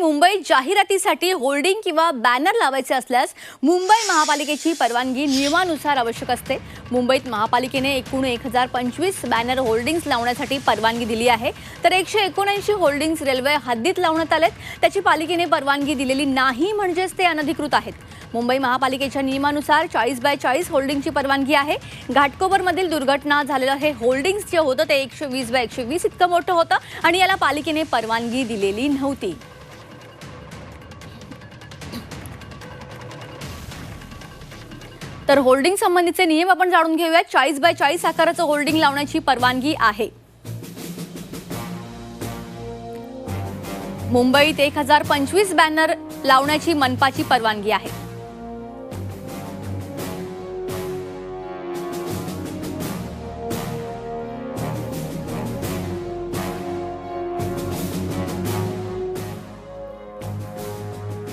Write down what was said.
मुंबईत जाहिरातीसाठी होर्डिंग किंवा बॅनर लावायचे असल्यास मुंबई महापालिकेची परवानगी नियमानुसार आवश्यक असते. मुंबईत महापालिकेने एकूण एक हजार पंचवीस बॅनर होर्डिंग्स लावण्यासाठी परवानगी दिली आहे. तर एकशे एकोणऐंशी होर्डिंग्स रेल्वे हद्दीत लावण्यात आलेत. त्याची पालिकेने परवानगी दिलेली नाही म्हणजेच ते अनधिकृत आहेत. मुंबई महापालिकेच्या नियमानुसार चाळीस बाय चाळीस होल्डिंगची परवानगी आहे. घाटकोपरमधील दुर्घटना झालेलं हे होर्डिंग्स जे होतं ते एकशे वीस बाय एकशे वीस इतकं मोठं होतं आणि याला पालिकेने परवानगी दिलेली नव्हती. तर होल्डिंग संबंधीचे नियम आपण जाणून घेऊयात. चाळीस बाय चाळीस आकाराचं होल्डिंग लावण्याची परवानगी आहे. मुंबईत एक हजार पंचवीस बॅनर लावण्याची मनपाची परवानगी आहे.